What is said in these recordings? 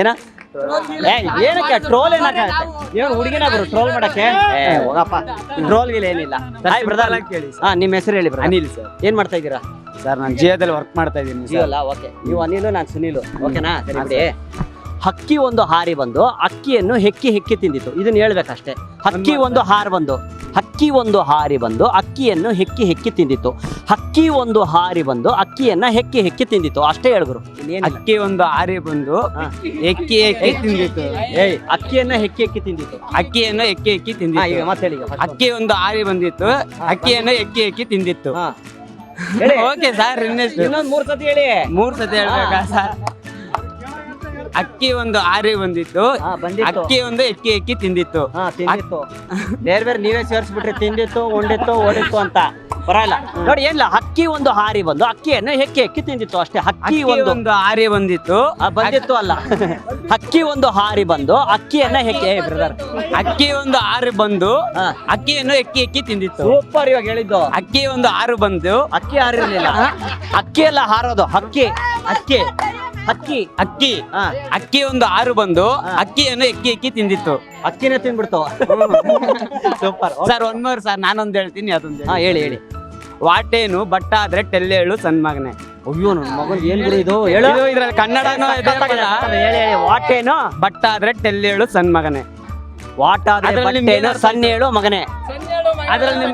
ಏನ? ಏ ಏನಕ್ಕೆ ಟ್ರೋಲ್ ಏನಕ್ಕೆ ಏನು ಹುಡುಗಿನ ಬರು ಟ್ರೋಲ್ ಮಾಡಕ್ಕೆ? ಹೋಗಪ್ಪ. ಟ್ರೋಲ್ ಗಿಲ್ ಏನಿಲ್ಲ. ಹಾಯ್ ಬ್ರದರ್ ಕೇಳಿ ಹಾ ನಿಮ್ಮ ಹೆಸರು ಹೇಳಿ ಬ್ರದರ್ ಅನಿಲ್ ಸರ್. ಏನ್ ಮಾಡ್ತಾ ಇದ್ದೀರಾ? ಸರ್ ನಾನು ಜಿಯೋದಲ್ಲಿ ವರ್ಕ್ ಮಾಡ್ತಾ ಇದ್ದೀನಿ ಜಿಯೋ ಅಲ್ಲ ಓಕೆ. ನೀವು ಅನಿಲು ನಾನು ಸುನಿಲು. ಓಕೆನಾ? ಸರಿ ಬಿಡಿ. ಹಕ್ಕಿ ಒಂದು ಹಾರಿ ಬಂದು ಅಕ್ಕಿಯನ್ನು ಹೆಕ್ಕಿ ಹೆಕ್ಕಿ ತಿಂದಿತ್ತು. ಇದನ್ನ ಹೇಳ್ಬೇಕಷ್ಟೇ. ಹಕ್ಕಿ ಒಂದು ಹಾರ್ ಬಂದು. ಹಕ್ಕಿ ಒಂದು ಹಾರಿ ಬಂದು ಅಕ್ಕಿಯನ್ನು ಹೆಕ್ಕಿ ಹೆಕ್ಕಿ ತಿಂದಿತ್ತು. ಹಕ್ಕಿ ಒಂದು ಹಾರಿ ಬಂದು ಅಕ್ಕಿಯನ್ನ ಹೆಕ್ಕಿ ಹೆಕ್ಕಿ ತಿಂದಿತ್ತು. ಅಷ್ಟೇ ಹೇಳಿದ್ರು. ಅಕ್ಕಿ ಒಂದು ಹಾರಿ ಬಂದು ಹೆಕ್ಕಿ ಎಕ್ಕಿ ಎಕ್ಕಿ ತಿಂದಿತ್ತು. ಏಯ್ ಅಕ್ಕಿಯನ್ನ ಹೆಕ್ಕಿ ಹೆಕ್ಕಿ ತಿಂದಿತ್ತು. ಅಕ್ಕಿಯನ್ನು ಎಕ್ಕಿ ಹೆಕ್ಕಿ ಹಾ, ಈಗ ತಿಂದಿತ್ತು ಮತ್ತೆ ಹೇಳಿ ಅಕ್ಕಿ ಒಂದು ಹಾರಿ ಬಂದಿತ್ತು. ಅಕ್ಕಿಯನ್ನು ಎಕ್ಕಿ ಹೆಕ್ಕಿ ತಿಂದಿತ್ತು. ಓಕೆ ಸರ್ ಇನ್ನೊಂದ್ ಮೂರ್ ಸತಿ ಹೇಳಿ. ಮೂರ್ ಸತಿ ಹೇಳ್ಬೇಕಾ ಸರ್ ಅಕ್ಕಿ ಒಂದು ಆರಿ ಬಂದಿತ್ತು. ಹಾ, ಬಂದಿತ್ತು. ಅಕ್ಕಿ ಒಂದು ಎಕ್ಕಿ ಎಕ್ಕಿ ತಿಂದಿತ್ತು. ಹಾ ತಿಂದಿತ್ತು. ಬೇರೆ ಬೇರೆ ನೀವೇ ಸೇರಿಸ್ಬಿಟ್ರೆ ತಿಂದಿತ್ತು ಉಂಡಿತ್ತು ಓಡಿತ್ತು ಅಂತ. ಬರಲ್ಲ ನೋಡಿ ಏನಿಲ್ಲ ಅಕ್ಕಿ ಒಂದು ಹಾರಿ ಬಂದು ಅಕ್ಕಿಯನ್ನು ಹೆಕ್ಕಿ ಹೆಕ್ಕಿ ತಿಂದಿತ್ತು ಅಷ್ಟೇ. ಹಕ್ಕಿ ಅಕ್ಕಿ ಒಂದು ಒಂದು ಆರಿ ಬಂದಿತ್ತು. ಆ, ಬಂದಿತ್ತು ಅಲ್ಲ. ಅಕ್ಕಿ ಒಂದು ಹಾರಿ ಬಂದು ಅಕ್ಕಿಯನ್ನ ಹೆಕ್ಕಿ ಬ್ರದರ್ ಅಕ್ಕಿ ಒಂದು ಆರು ಬಂದು ಹಾ. ಅಕ್ಕಿಯನ್ನು ಎಕ್ಕಿ ಎಕ್ಕಿ ತಿಂದಿತ್ತು. ಸೂಪರ್ ಇವಾಗ ಹೇಳಿದ್ದು. ಅಕ್ಕಿ ಒಂದು ಆರು ಬಂದು ಅಕ್ಕಿ ಹಾರಿರ್ಲಿಲ್ಲ ಅಕ್ಕಿ ಎಲ್ಲ ಹಾರೋದು ಅಕ್ಕಿ ಅಕ್ಕಿ. ಹಕ್ಕಿ ಅಕ್ಕಿ. ಹಾ ಅಕ್ಕಿ ಒಂದು ಆರು ಬಂದು. ಅಕ್ಕಿಯನ್ನು ಎಕ್ಕಿ ಎಕ್ಕಿ ತಿಂದಿತ್ತು. ಅಕ್ಕಿನೇ ತಿನ್ಬಿಡ್ತಾವ ಸೂಪರ್. ಸರ್ ಒಂದ್ ಮೂರು ಸರ್ ನಾನೊಂದು ಹೇಳ್ತೀನಿ ಅದೊಂದು ಹಾ ಹೇಳಿ ಹೇಳಿ. ವಾಟೇನು ಬಟ್ಟ ಆದ್ರೆ ಟೆಲ್ಲೇಳು ಸಣ್ಣ ಮಗನೆ. ಅಯ್ಯೋ ನನ್ನ ಮಗನ್ ಏನ್ ಗುರು ಇದು? ಹೇಳು. ಇದು ಇದ್ರಲ್ಲಿ ಕನ್ನಡನೂ ಇದೆ ಪದ. ಹೇಳಿ ಹೇಳಿ. ವಾಟೇನು? ಬಟ್ಟ ಆದ್ರೆ ಟೆಲ್ಲೇಳು ಸಣ್ಣ ಮಗನೆ. ವಾಟ್ ಆದ್ರೆ ಅದ್ರಲ್ಲಿ ಬಟ್ಟೆನು ಮೇಲರ್ಥ ಸಣ್ಣ ಹೇಳು ಮಗನೇ. ಅದ್ರಲ್ಲಿ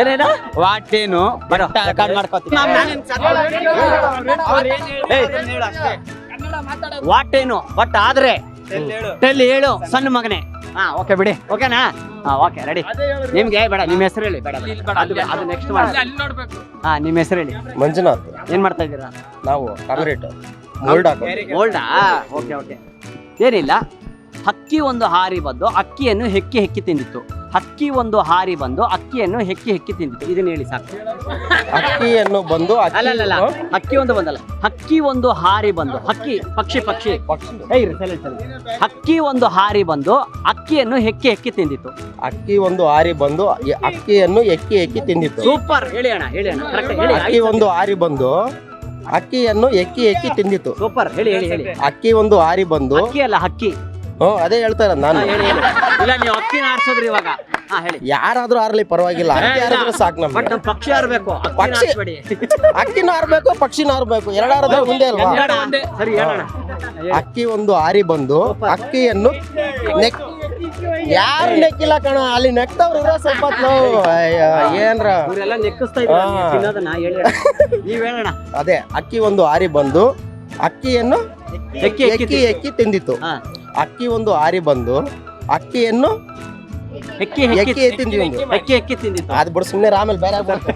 ಏನೇನು? ವಾಟೇನು ಬರೋ. ಬಟ್ಟ ರೆಕಾರ್ಡ್ ಮಾಡ್ಕೋತೀನಿ ವಾಟೇನು ಬಟ್ ಆದ್ರೆ ಟೆಲ್ ಹೇಳು ಸಣ್ಣ ಮಗನೇ. ಹಾ ಓಕೆ ಬಿಡಿ. ಓಕೆನಾ? ಹಾ ಓಕೆ ರೆಡಿ. ನಿಮ್ಗೆ ಬೇಡ ನಿಮ್ಮ ಹೆಸರು ಹೇಳಿ ಬೇಡ. ಬೇಡ. ಅದು ಅದು ನೆಕ್ಸ್ಟ್ ಮಾಡಿ ಹಾ ನಿಮ್ಮ ಹೆಸರು ಹೇಳಿ ಮಂಜುನಾಥ್. ಏನ್ ಮಾಡ್ತಾ ಇದ್ದೀರಾ? ನಾವು ಕಾಂಕ್ರೀಟ್ ಮೋಲ್ಡ್ ಹಾಕೋ ಓಲ್ಡಾ ಓಕೆ ಓಕೆ. ಏನಿಲ್ಲ. ಹಕ್ಕಿ ಒಂದು ಹಾರಿ ಬಂದು ಅಕ್ಕಿಯನ್ನು ಹೆಕ್ಕಿ ಹೆಕ್ಕಿ ತಿಂದಿತ್ತು. ಹಕ್ಕಿ ಒಂದು ಹಾರಿ ಬಂದು ಅಕ್ಕಿಯನ್ನು ಹೆಕ್ಕಿ ಹೆಕ್ಕಿ ತಿಂದಿತ್ತು. ಇದನ್ನ ಹೇಳಿ ಸಾಕು. ಅಕ್ಕಿಯನ್ನು ಬಂದು ಅಕ್ಕಿ- ಅಲ್ಲ ಅಲ್ಲ ಅಲ್ಲ. ಹಕ್ಕಿ ಒಂದು ಬಂದಲ್ಲ. ಹಕ್ಕಿ ಒಂದು ಹಾರಿ ಬಂದು ಹಕ್ಕಿ ಪಕ್ಷಿ ಪಕ್ಷಿ. ಪಕ್ಷಿ. ಏ, ಇರು, silent, silent. ಹಕ್ಕಿ ಒಂದು ಹಾರಿ ಬಂದು ಅಕ್ಕಿಯನ್ನು ಹೆಕ್ಕಿ ಹೆಕ್ಕಿ ತಿಂದಿತ್ತು. ಅಕ್ಕಿ ಒಂದು ಹಾರಿ ಬಂದು ಎ- ಅಕ್ಕಿಯನ್ನು ಎಕ್ಕಿ ಎಕ್ಕಿ ತಿಂದಿತ್ತು. ಸೂಪರ್. ಹೇಳಿ ಅಣ್ಣ ಹೇಳಿ ಅಣ್ಣ. ಕರೆಕ್ಟ್ ಹೇಳಿ. ಅಕ್ಕಿ ಒಂದು ಹಾರಿ ಬಂದು ಅಕ್ಕಿಯನ್ನು ಎಕ್ಕಿ ಎಕ್ಕಿ ತಿಂದಿತ್ತು. ಸೂಪರ್. ಹೇಳಿ ಹೇಳಿ ಹೇಳಿ. ಅಕ್ಕಿ ಒಂದು ಹಾರಿ ಬಂದು ಅಕ್ಕಿ ಅಲ್ಲ ಹಕ್ಕಿ ಹ್ಮ್ ಅದೇ ಹೇಳ್ತಾ ಇರೋದು ನಾನು. ಹಾ, ಹೇಳಿ ಹೇಳಿ. ಇಲ್ಲ ನೀವು ಅಕ್ಕಿನ ಆರಿಸೋದ್ರಿ ಇವಾಗ. ಹಾ ಹೇಳಿ. ಯಾರಾದ್ರೂ ಆರ್ಲಿ ಪರವಾಗಿಲ್ಲ. ಅಕ್ಕಿ ಯಾರಾದ್ರೂ ಸಾಕು ಬಟ್ ನಮ್ಗೆ ನಮ್ ಪಕ್ಷಿ ಆರ್ಬೇಕು. ಅಕ್ಕಿನ ಪಕ್ಷಿ. ಆರಿಸ್ಬೇಡಿ. ಅಕ್ಕಿನೂ ಆರ್ಬೇಕು ಪಕ್ಷಿನೂ ಆರ್ಬೇಕು. ಎರಡಾರದ್ರೆ ಒಂದೇ ಅಲ್ವಾ? ಹೇಳಣ್ಣ. ಸರಿ ಹೇಳೋಣ. ಅಕ್ಕಿ ಒಂದು ಆರಿ ಬಂದು ಅಕ್ಕಿಯನ್ನು ನೆಕ್ ಯಾರು ನೆಕ್ಕಿಲ್ಲ ಕಣ ಅಲ್ಲಿ ನೆಕ್ತವ್ರು ಇರೋ ಸ್ವಲ್ಪ ಹೊತ್ತು. ಅಯ್ಯ, ಏನ್ರ? ಇವರೆಲ್ಲ ನೆಕ್ಕಿಸ್ತಾ ಇದ್ದಾರೆ ಹಾ. ತಿನ್ನೋದನ್ನ ಹೇಳಿ ಅಣ್ಣ. ನೀವ್ ಹೇಳೋಣ. ಅದೇ ಅಕ್ಕಿ ಒಂದು ಆರಿ ಬಂದು ಅಕ್ಕಿಯನ್ನು ಎಕ್ಕಿ ಎಕ್ಕಿ ಎಕ್ಕಿ ಎಕ್ಕಿ ತಿಂದಿತ್ತು. ಹಾ. ಅಕ್ಕಿ ಒಂದು ಆರಿ ಬಂದು ಅಕ್ಕಿಯನ್ನು ಹೆಕ್ಕಿ ಹೆಕ್ಕಿ ಎತ್ತಿ ತಿಂದಿದ್ದು ಹೆಕ್ಕಿ ಹೆಕ್ಕಿ ತಿಂದಿತ್ತು. ಅದ್ ಬಿಡು ಸುಮ್ಮನೆ ಆಮೇಲೆ ಬೇರೆ ಆಗ್ಬಿಡುತ್ತೆ